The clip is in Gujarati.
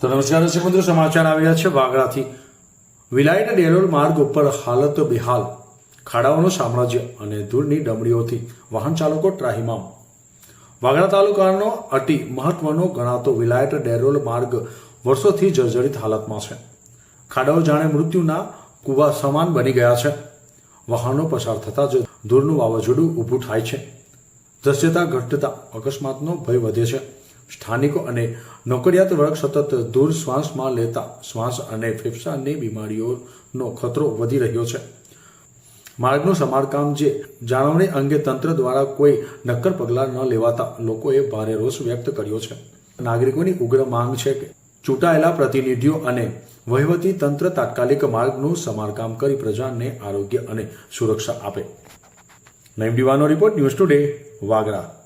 તો નમસ્કાર દર્શક મિત્રો, સમાચાર આવ્યા છે વાગરાથી વિલાયત ડેલોર માર્ગ ઉપર હાલત બેહાલ. ખાડાઓનું સામ્રાજ્ય અને ધૂળની ડમડીઓથી વાહન ચાલકો ત્રાહિમામ. વાગરા તાલુકાનો અતિ મહત્વનો ગણાતો વિલાયત ડેરોલ માર્ગ વર્ષોથી જર્જરિત હાલતમાં છે. ખાડાઓ જાણે મૃત્યુના કુવા સમાન બની ગયા છે. વાહનો પસાર થતાં જ ધૂળનું વાવાઝોડું ઊભું થાય છે. દસ્યતા ઘટતા અકસ્માતનો ભય વધે છે. સ્થાનિકો અને નોકરિયાત વર્ગ સતત દૂર શ્વાસમાં લેતા શ્વાસ અને ફેફસાની બીમારીઓનો ખતરો વધી રહ્યો છે. માર્ગનું સમારકામ જે જાળવણી અંગે તંત્ર દ્વારા કોઈ નક્કર પગલાં ન લેવાતા લોકોએ ભારે રોષ વ્યક્ત કર્યો છે. નાગરિકોની ઉગ્ર માંગ છે કે ચૂંટાયેલા પ્રતિનિધિઓ અને વહીવટી તંત્ર તાત્કાલિક માર્ગનું સમારકામ કરી પ્રજાને આરોગ્ય અને સુરક્ષા આપે. નઈમ દિવાનો રિપોર્ટ ન્યૂઝ ટુડે, વાગરા.